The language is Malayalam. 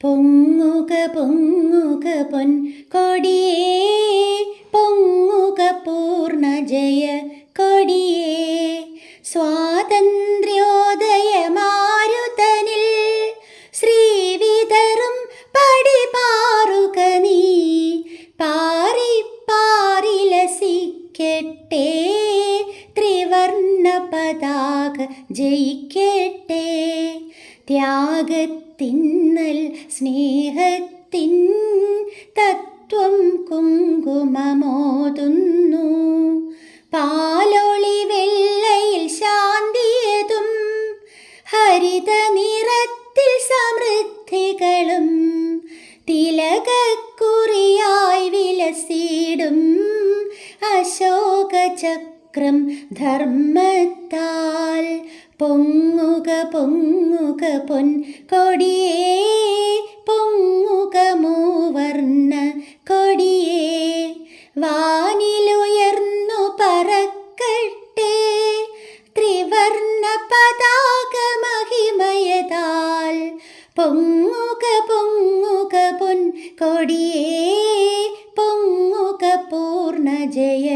പൊങ്ങുക പൊങ്ങുക പൊൻ കൊടിയേ പൊങ്ങുക പൂർണ ജയ കൊടിയേ. സ്വാതന്ത്ര്യോദയ മാരുതനിൽ ശ്രീവിതറും പടിപാറുക നീ. പാറി പാറിലസിക്കട്ടെ ത്രിവർണ പതാക ജയിക്കട്ടെ. ത്യാഗത്തിന്നൽ സ്നേഹത്തിൻ തത്വം കുങ്കുമമോതുന്നു. പാലൊളി വെള്ളയിൽ ശാന്തിയതും ഹരിത നിറത്തിൽ സമൃദ്ധികളും തിലകക്കുറിയായി വിലസിടും അശോകചക്രം ധർമ്മത്താൽ പൊങ്ങുക പൊൻ കൊടിയേ പൊങ്ങുക മൂവർണ കൊടിയേ വാനിലുയർന്നു പറക്കട്ടെ ത്രിവർണ പതാക മഹിമയതാൽ പൊങ്ങുക പൊങ്ങുക പൊൻ കൊടിയേ പൊങ്ങുക പൂർണ ജയ